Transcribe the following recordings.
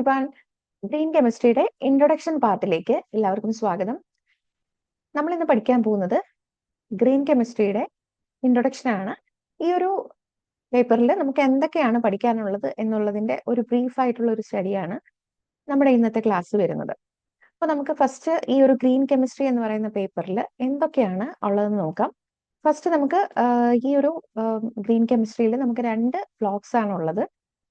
ഷിബാൻ green കെമിസ്ട്രിയുടെ introduction പാർട്ടിലേക്ക് എല്ലാവർക്കും സ്വാഗതം. നമ്മൾ ഇന്ന് പഠിക്കാൻ പോകുന്നത് ഗ്രീൻ കെമിസ്ട്രിയുടെ ഇൻട്രൊഡക്ഷൻ ആണ്. ഈ ഒരു പേപ്പറിൽ നമുക്ക് എന്തൊക്കെയാണ് പഠിക്കാനുള്ളത് എന്നുള്ളതിന്റെ ഒരു ബ്രീഫ് ആയിട്ടുള്ള ഒരു സ്റ്റഡിയാണ് നമ്മുടെ ഇന്നത്തെ ക്ലാസ് വരുന്നത്. അപ്പൊ നമുക്ക് ഫസ്റ്റ് ഈ ഒരു ഗ്രീൻ കെമിസ്ട്രി എന്ന് പറയുന്ന പേപ്പറിൽ എന്തൊക്കെയാണ് ഉള്ളതെന്ന് നോക്കാം. ഫസ്റ്റ് നമുക്ക് ഈ ഒരു ഗ്രീൻ കെമിസ്ട്രിയിൽ നമുക്ക് രണ്ട് ബ്ലോക്സ് ആണ് ഉള്ളത്.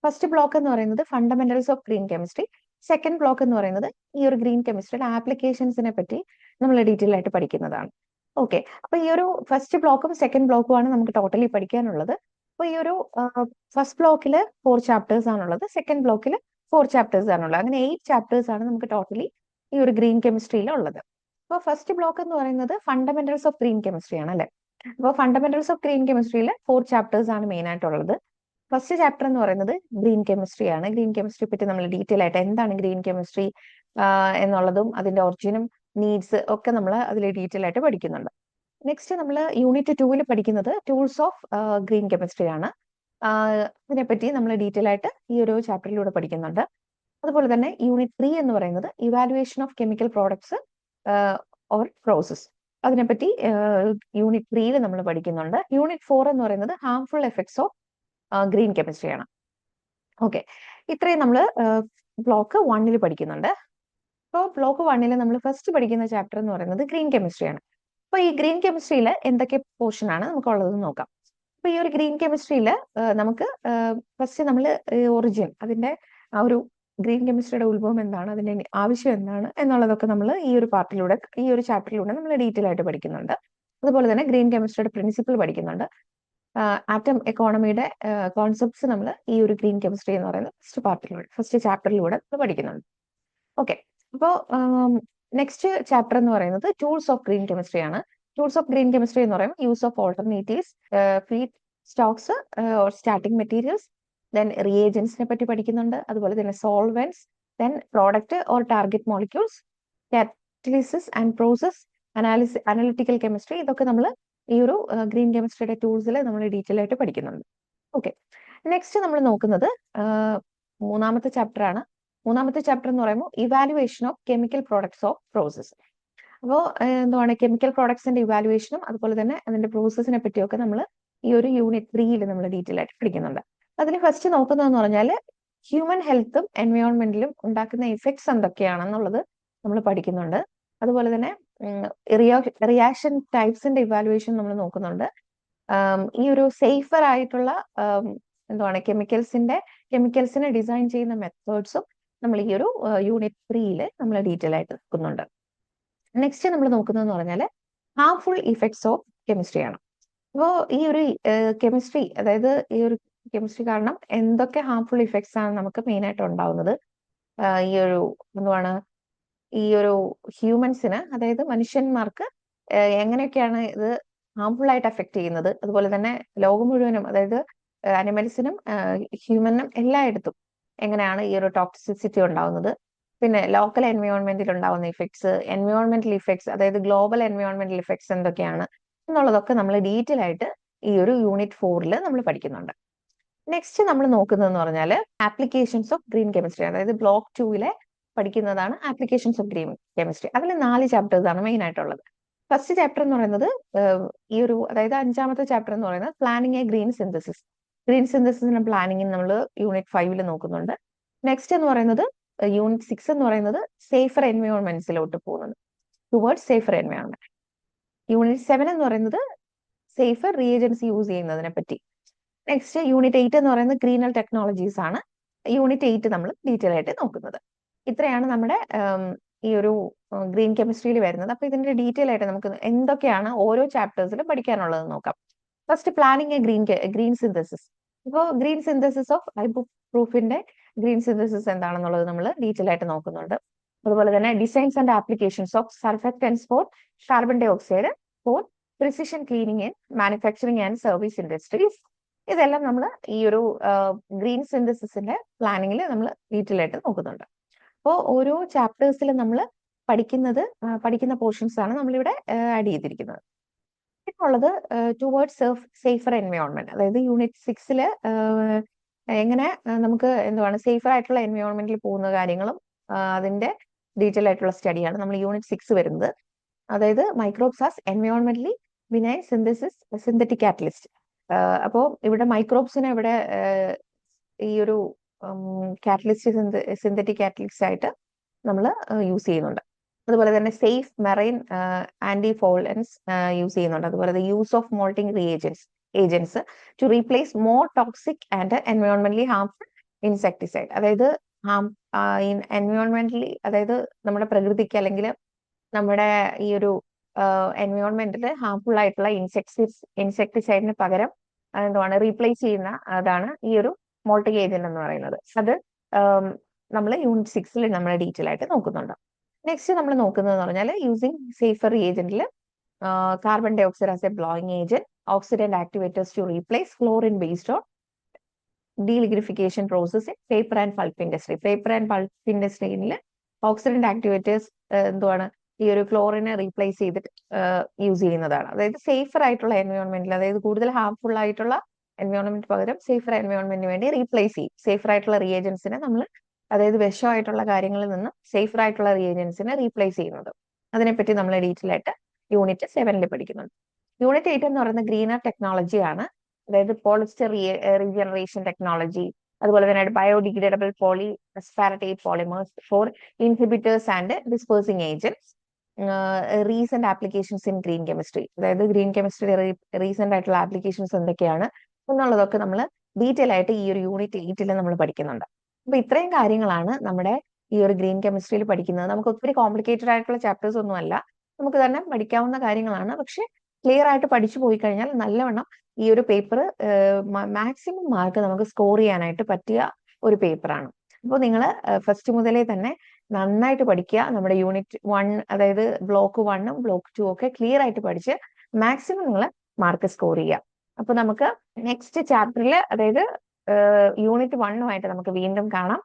ഫസ്റ്റ് ബ്ലോക്ക് എന്ന് പറയുന്നത് fundamentals of green chemistry second block എന്ന് പറയുന്നത് ഈ ഒരു ഗ്രീൻ കെമിസ്ട്രിയുടെ ആപ്ലിക്കേഷൻസിനെ പറ്റി നമ്മൾ ഡീറ്റെയിൽ ആയിട്ട് പഠിക്കുന്നതാണ്. ഓക്കെ അപ്പൊ ഈ ഒരു ഫസ്റ്റ് ബ്ലോക്കും സെക്കൻഡ് ബ്ലോക്കും ആണ് നമുക്ക് ടോട്ടലി പഠിക്കാനുള്ളത്. അപ്പൊ ഈ ഒരു ഫസ്റ്റ് ബ്ലോക്കിൽ ഫോർ ചാപ്റ്റേഴ്സ് ആണുള്ളത്. സെക്കൻഡ് ബ്ലോക്കിൽ ഫോർ ചാപ്റ്റേഴ്സ് ആണുള്ളത്. അങ്ങനെ എയ്റ്റ് ചാപ്റ്റേഴ്സ് ആണ് നമുക്ക് ടോട്ടലി ഈ ഒരു ഗ്രീൻ കെമിസ്ട്രിയിൽ ഉള്ളത്. അപ്പോൾ ഫസ്റ്റ് ബ്ലോക്ക് എന്ന് പറയുന്നത് ഫണ്ടമെന്റൽസ് ഓഫ് ഗ്രീൻ കെമിസ്ട്രി ആണ് അല്ലെ? അപ്പോൾ ഫണ്ടമെന്റൽസ് ഓഫ് ഗ്രീൻ കെമിസ്ട്രിയിൽ ഫോർ ചാപ്റ്റേഴ്സ് ആണ് മെയിൻ ആയിട്ടുള്ളത്. ഫസ്റ്റ് ചാപ്റ്റർ എന്ന് പറയുന്നത് ഗ്രീൻ കെമിസ്ട്രി ആണ്. ഗ്രീൻ കെമിസ്ട്രി പറ്റി നമ്മൾ ഡീറ്റെയിൽ ആയിട്ട് എന്താണ് ഗ്രീൻ കെമിസ്ട്രി എന്നുള്ളതും അതിന്റെ ഒറിജിനും നീഡ്സ് ഒക്കെ നമ്മൾ അതിൽ ഡീറ്റെയിൽ ആയിട്ട് പഠിക്കുന്നുണ്ട്. നെക്സ്റ്റ് നമ്മൾ യൂണിറ്റ് ടൂവിൽ പഠിക്കുന്നത് ടൂൾസ് ഓഫ് ഗ്രീൻ കെമിസ്ട്രി ആണ്. ഇതിനെപ്പറ്റി നമ്മൾ ഡീറ്റെയിൽ ആയിട്ട് ഈ ഒരു ചാപ്റ്ററിലൂടെ പഠിക്കുന്നുണ്ട്. അതുപോലെ തന്നെ യൂണിറ്റ് ത്രീ എന്ന് പറയുന്നത് evaluation of chemical products or process. അതിനെപ്പറ്റി യൂണിറ്റ് ത്രീയിൽ നമ്മൾ പഠിക്കുന്നുണ്ട്. യൂണിറ്റ് ഫോർ എന്ന് പറയുന്നത് ഹാർംഫുൾ എഫക്ട്സ് ഓഫ് ഗ്രീൻ കെമിസ്ട്രിയാണ്. ഓക്കെ. ഇത്രയും നമ്മൾ ബ്ലോക്ക് വണ്ണിൽ പഠിക്കുന്നുണ്ട്. അപ്പോൾ ബ്ലോക്ക് വണ്ണിൽ നമ്മൾ ഫസ്റ്റ് പഠിക്കുന്ന ചാപ്റ്റർ എന്ന് പറയുന്നത് ഗ്രീൻ കെമിസ്ട്രിയാണ്. അപ്പോൾ ഈ ഗ്രീൻ കെമിസ്ട്രിയിൽ എന്തൊക്കെ പോർഷൻ ആണ് നമുക്ക് ഉള്ളതെന്ന് നോക്കാം. അപ്പോൾ ഈ ഒരു ഗ്രീൻ കെമിസ്ട്രിയിൽ നമുക്ക് ഫസ്റ്റ് നമ്മൾ ഒറിജിൻ അതിന്റെ ആ ഒരു ഗ്രീൻ കെമിസ്ട്രിയുടെ ഉത്ഭവം എന്താണ് അതിന്റെ ആവശ്യം എന്താണ് എന്നുള്ളതൊക്കെ നമ്മൾ ഈ ഒരു പാർട്ടിലൂടെ ഈ ഒരു ചാപ്റ്ററിലൂടെ നമ്മൾ ഡീറ്റെയിൽ ആയിട്ട് പഠിക്കുന്നുണ്ട്. അതുപോലെ തന്നെ ഗ്രീൻ കെമിസ്ട്രിയുടെ പ്രിൻസിപ്പിൾ പഠിക്കുന്നുണ്ട്. ആറ്റം എക്കോണമിയുടെ കോൺസെപ്റ്റ്സ് നമ്മൾ ഈ ഒരു ഗ്രീൻ കെമിസ്ട്രി എന്ന് പറയുന്ന ഫസ്റ്റ് പാർട്ടിലൂടെ ഫസ്റ്റ് ചാപ്റ്ററിലൂടെ നമ്മൾ പഠിക്കുന്നുണ്ട്. ഓക്കെ അപ്പോൾ നെക്സ്റ്റ് ചാപ്റ്റർ എന്ന് പറയുന്നത് ടൂൾസ് ഓഫ് ഗ്രീൻ കെമിസ്ട്രി ആണ്. ടൂൾസ് ഓഫ് ഗ്രീൻ കെമിസ്ട്രി എന്ന് പറയുമ്പോൾ use of alternatives feedstocks or starting materials then റിയേജൻസിനെ പറ്റി പഠിക്കുന്നുണ്ട്. അതുപോലെ തന്നെ solvents then product or target molecules catalysis and process analysis analytical chemistry ഇതൊക്കെ നമ്മൾ ഈ ഒരു ഗ്രീൻ കെമിസ്ട്രിയുടെ ടൂൾസിൽ നമ്മൾ ഡീറ്റെയിൽ ആയിട്ട് പഠിക്കുന്നുണ്ട്. ഓക്കെ. നെക്സ്റ്റ് നമ്മൾ നോക്കുന്നത് മൂന്നാമത്തെ ചാപ്റ്റർ ആണ് മൂന്നാമത്തെ ചാപ്റ്റർ എന്ന് പറയുമ്പോൾ evaluation of chemical products of process അപ്പോൾ എന്താണ് കെമിക്കൽ പ്രോഡക്ട്സിന്റെ ഇവാലുവേഷനും അതുപോലെ തന്നെ അതിന്റെ പ്രോസസ്സിനെ പറ്റിയൊക്കെ നമ്മൾ ഈ ഒരു യൂണിറ്റ് ത്രീയിൽ നമ്മൾ ഡീറ്റെയിൽ ആയിട്ട് പഠിക്കുന്നുണ്ട്. അതിൽ ഫസ്റ്റ് നോക്കുന്നതെന്ന് പറഞ്ഞാൽ ഹ്യൂമൻ ഹെൽത്തും എൻവയോൺമെന്റിലും ഉണ്ടാക്കുന്ന ഇഫക്ട്സ് എന്തൊക്കെയാണെന്നുള്ളത് നമ്മൾ പഠിക്കുന്നുണ്ട്. അതുപോലെ തന്നെ റിയാക്ഷൻ ടൈപ്സിന്റെ ഇവാലുവേഷൻ നമ്മൾ നോക്കുന്നുണ്ട്. ഈ ഒരു സേഫർ ആയിട്ടുള്ള എന്താണ് കെമിക്കൽസിന്റെ കെമിക്കൽസിനെ ഡിസൈൻ ചെയ്യുന്ന മെത്തേഡ്സും നമ്മൾ ഈ ഒരു യൂണിറ്റ് ത്രീയിൽ നമ്മൾ ഡീറ്റെയിൽ ആയിട്ട് നോക്കുന്നുണ്ട്. നെക്സ്റ്റ് നമ്മൾ നോക്കുന്നതെന്ന് പറഞ്ഞാൽ ഹാർംഫുൾ ഇഫക്ട്സ് ഓഫ് കെമിസ്ട്രി ആണ്. അപ്പോൾ ഈ ഒരു കെമിസ്ട്രി അതായത് ഈ ഒരു കെമിസ്ട്രി കാരണം എന്തൊക്കെ ഹാർംഫുൾ ഇഫക്ട്സ് ആണ് നമുക്ക് മെയിൻ ആയിട്ട് ഉണ്ടാവുന്നത് ഈ ഒരു എന്തുവാണ് ഈ ഒരു ഹ്യൂമൻസിന് അതായത് മനുഷ്യന്മാർക്ക് എങ്ങനെയൊക്കെയാണ് ഇത് ഹാർംഫുൾ ആയിട്ട് അഫക്ട് ചെയ്യുന്നത്? അതുപോലെ തന്നെ ലോകം മുഴുവനും അതായത് അനിമൽസിനും ഹ്യൂമനും എല്ലായിടത്തും എങ്ങനെയാണ് ഈ ഒരു ടോക്സിസിറ്റി ഉണ്ടാവുന്നത്? പിന്നെ ലോക്കൽ എൻവയോൺമെന്റിൽ ഉണ്ടാകുന്ന ഇഫക്ട്സ് എൻവയോൺമെന്റൽ ഇഫക്ട്സ് അതായത് ഗ്ലോബൽ എൻവയോൺമെന്റൽ ഇഫക്ട്സ് എന്തൊക്കെയാണ് എന്നുള്ളതൊക്കെ നമ്മൾ ഡീറ്റെയിൽ ആയിട്ട് ഈ ഒരു യൂണിറ്റ് ഫോറിൽ നമ്മൾ പഠിക്കുന്നുണ്ട്. നെക്സ്റ്റ് നമ്മൾ നോക്കുന്നതെന്ന് പറഞ്ഞാൽ ആപ്ലിക്കേഷൻസ് ഓഫ് ഗ്രീൻ കെമിസ്ട്രി അതായത് ബ്ലോക്ക് ടൂവിലെ പഠിക്കുന്നതാണ് ആപ്ലിക്കേഷൻസ് ഓഫ് ഗ്രീൻ കെമിസ്ട്രി അതിൽ നാല് ചാപ്റ്റേഴ്സ് ആണ് മെയിൻ ആയിട്ടുള്ളത്. ഫസ്റ്റ് ചാപ്റ്റർ എന്ന് പറയുന്നത് ഈ ഒരു അതായത് അഞ്ചാമത്തെ ചാപ്റ്റർ എന്ന് പറയുന്നത് planning a green synthesis green സിന്തസിസിന്റെ planning നമ്മൾ യൂണിറ്റ് ഫൈവിൽ നോക്കുന്നുണ്ട്. നെക്സ്റ്റ് എന്ന് പറയുന്നത് യൂണിറ്റ് സിക്സ് എന്ന് പറയുന്നത് സേഫർ എൻവയോൺമെന്റ്സിലോട്ട് പോകുന്നത് towards safer environment unit seven എന്ന് പറയുന്നത് സേഫർ റീജൻസ് യൂസ് ചെയ്യുന്നതിനെ പറ്റി. നെക്സ്റ്റ് യൂണിറ്റ് എയ്റ്റ് എന്ന് പറയുന്നത് ഗ്രീനൽ ടെക്നോളജീസ് ആണ്. യൂണിറ്റ് എയ്റ്റ് നമ്മൾ ഡീറ്റെയിൽ ആയിട്ട് നോക്കുന്നത്. ഇത്രയാണ് നമ്മുടെ ഈ ഒരു ഗ്രീൻ കെമിസ്ട്രിയിൽ വരുന്നത്. അപ്പൊ ഇതിന്റെ ഡീറ്റെയിൽ ആയിട്ട് നമുക്ക് എന്തൊക്കെയാണ് ഓരോ ചാപ്റ്റേഴ്സിലും പഠിക്കാനുള്ളത് നോക്കാം. First planning green green synthesis. ഇപ്പോൾ ഗ്രീൻ സിന്തസിസ് ഓഫ് ഐബു പ്രൂഫിന്റെ ഗ്രീൻ സിന്തസിസ് എന്താണെന്നുള്ളത് നമ്മൾ ഡീറ്റെയിൽ ആയിട്ട് നോക്കുന്നുണ്ട്. അതുപോലെ തന്നെ designs and applications of surfactants for carbon dioxide for precision cleaning in manufacturing and service industries. ഇതെല്ലാം നമ്മൾ ഈ ഒരു ഗ്രീൻ സിന്തസിസിന്റെ പ്ലാനിങ്ങിൽ നമ്മൾ ഡീറ്റെയിൽ ആയിട്ട് നോക്കുന്നുണ്ട്. അപ്പോൾ ഓരോ ചാപ്റ്റേഴ്സിൽ നമ്മൾ പഠിക്കുന്നത് പഠിക്കുന്ന പോർഷൻസ് ആണ് നമ്മളിവിടെ ആഡ് ചെയ്തിരിക്കുന്നത്. ഉള്ളത് സേഫ് സേഫർ എൻവയോൺമെന്റ് അതായത് യൂണിറ്റ് സിക്സിൽ എങ്ങനെ നമുക്ക് എന്തുവാണ് സേഫർ ആയിട്ടുള്ള എൻവയോൺമെന്റിൽ പോകുന്ന കാര്യങ്ങളും അതിന്റെ ഡീറ്റെയിൽ ആയിട്ടുള്ള സ്റ്റഡിയാണ് നമ്മൾ യൂണിറ്റ് സിക്സ് വരുന്നത്. അതായത് മൈക്രോബ്സ് ആസ് എൻവയോൺമെന്റലി വിനയ സിന്തസിസ് സിന്തറ്റിക് കാറ്റലിസ്റ്റ് അപ്പോൾ ഇവിടെ മൈക്രോബ്സിനെ ഇവിടെ ഈ ഒരു കാറ്റലിസ്റ്റ് സിന്തറ്റിക് കാറ്റലിസ്റ്റ് ആയിട്ട് നമ്മൾ യൂസ് ചെയ്യുന്നുണ്ട്. അതുപോലെ തന്നെ സേഫ് മെറൈൻ ആന്റി ഫോൾഡൻസ് യൂസ് ചെയ്യുന്നുണ്ട്. അതുപോലെ use of moulting reagents agents to replace more toxic and എൻവയോൺമെന്റലി harmful insecticide അതായത് എൻവയോൺമെന്റലി അതായത് നമ്മുടെ പ്രകൃതിക്ക് അല്ലെങ്കിൽ നമ്മുടെ ഈ ഒരു എൻവയോൺമെന്റിൽ ഹാംഫുൾ ആയിട്ടുള്ള ഇൻസെക്ടിസ് ഇൻസെക്ടിസൈഡിന് പകരം എന്തുവാണ് റീപ്ലേസ് ചെയ്യുന്ന അതാണ് ഈ ഒരു മോൾട്ടിക് ഏജന്റ് എന്ന് പറയുന്നത്. അത് നമ്മൾ യൂണിറ്റ് സിക്സിൽ നമ്മൾ ഡീറ്റെയിൽ ആയിട്ട് നോക്കുന്നുണ്ട്. നെക്സ്റ്റ് നമ്മൾ നോക്കുന്നത് എന്ന് പറഞ്ഞാൽ using safer ഏജന്റിൽ carbon dioxide as a blowing agent oxidant activators to replace chlorine based on delignification process in paper and pulp industry paper and pulp ഇൻഡസ്ട്രിയിൽ ഓക്സിഡന്റ് ആക്ടിവേറ്റേഴ്സ് എന്തുവാണ്? ഈ ഒരു ക്ലോറിനെ റീപ്ലേസ് ചെയ്തിട്ട് യൂസ് ചെയ്യുന്നതാണ്. അതായത് സേഫർ ആയിട്ടുള്ള എൻവയോൺമെന്റിൽ അതായത് കൂടുതൽ ഹാർംഫുൾ ആയിട്ടുള്ള എൻവയോൺമെന്റ് പകരം സേഫർ എൻവയോൺമെന്റിന് വേണ്ടി റീപ്ലേസ് ചെയ്യും. സേഫർ ആയിട്ടുള്ള റിയേജൻസിനെ നമ്മൾ അതായത് വിഷമായിട്ടുള്ള കാര്യങ്ങളിൽ നിന്ന് സേഫർ ആയിട്ടുള്ള റിയേജൻസിനെ റീപ്ലേസ് ചെയ്യുന്നത്. അതിനെപ്പറ്റി നമ്മൾ ഡീറ്റെയിൽ ആയിട്ട് യൂണിറ്റ് സെവനിൽ പഠിക്കുന്നുണ്ട്. യൂണിറ്റ് എയ്റ്റ് എന്ന് പറയുന്നത് ഗ്രീനർ ടെക്നോളജി ആണ്. അതായത് പോളിസ്റ്റർ റീജനറേഷൻ ടെക്നോളജി അതുപോലെ തന്നെ biodegradable polyaspartate polymers for inhibitors and dispersing agents recent applications in green chemistry അതായത് ഗ്രീൻ കെമിസ്ട്രി റീസെന്റ് ആയിട്ടുള്ള ആപ്ലിക്കേഷൻസ് എന്തൊക്കെയാണ്? എന്നുള്ളതൊക്കെ നമ്മൾ ഡീറ്റെയിൽ ആയിട്ട് ഈ ഒരു യൂണിറ്റ് എയ്റ്റിൽ നമ്മൾ പഠിക്കുന്നുണ്ട്. അപ്പൊ ഇത്രയും കാര്യങ്ങളാണ് നമ്മുടെ ഈ ഒരു ഗ്രീൻ കെമിസ്ട്രിയിൽ പഠിക്കുന്നത്. നമുക്ക് ഒത്തിരി കോംപ്ലിക്കേറ്റഡ് ആയിട്ടുള്ള ചാപ്റ്റേഴ്സ് ഒന്നുമല്ല നമുക്ക് തന്നെ പഠിക്കാവുന്ന കാര്യങ്ങളാണ്. പക്ഷെ ക്ലിയർ ആയിട്ട് പഠിച്ചു പോയി കഴിഞ്ഞാൽ നല്ലവണ്ണം ഈ ഒരു പേപ്പർ മാക്സിമം മാർക്ക് നമുക്ക് സ്കോർ ചെയ്യാനായിട്ട് പറ്റിയ ഒരു പേപ്പറാണ് അപ്പോൾ നിങ്ങൾ ഫസ്റ്റ് മുതലേ തന്നെ നന്നായിട്ട് പഠിക്കുക. നമ്മുടെ യൂണിറ്റ് വൺ അതായത് ബ്ലോക്ക് വണ്ണും ബ്ലോക്ക് ടു ഒക്കെ ക്ലിയർ ആയിട്ട് പഠിച്ച് മാക്സിമം നിങ്ങൾ മാർക്ക് സ്കോർ ചെയ്യുക. അപ്പൊ നമുക്ക് നെക്സ്റ്റ് ചാപ്റ്ററിൽ അതായത് യൂണിറ്റ് വണ്ണുമായിട്ട് നമുക്ക് വീണ്ടും കാണാം.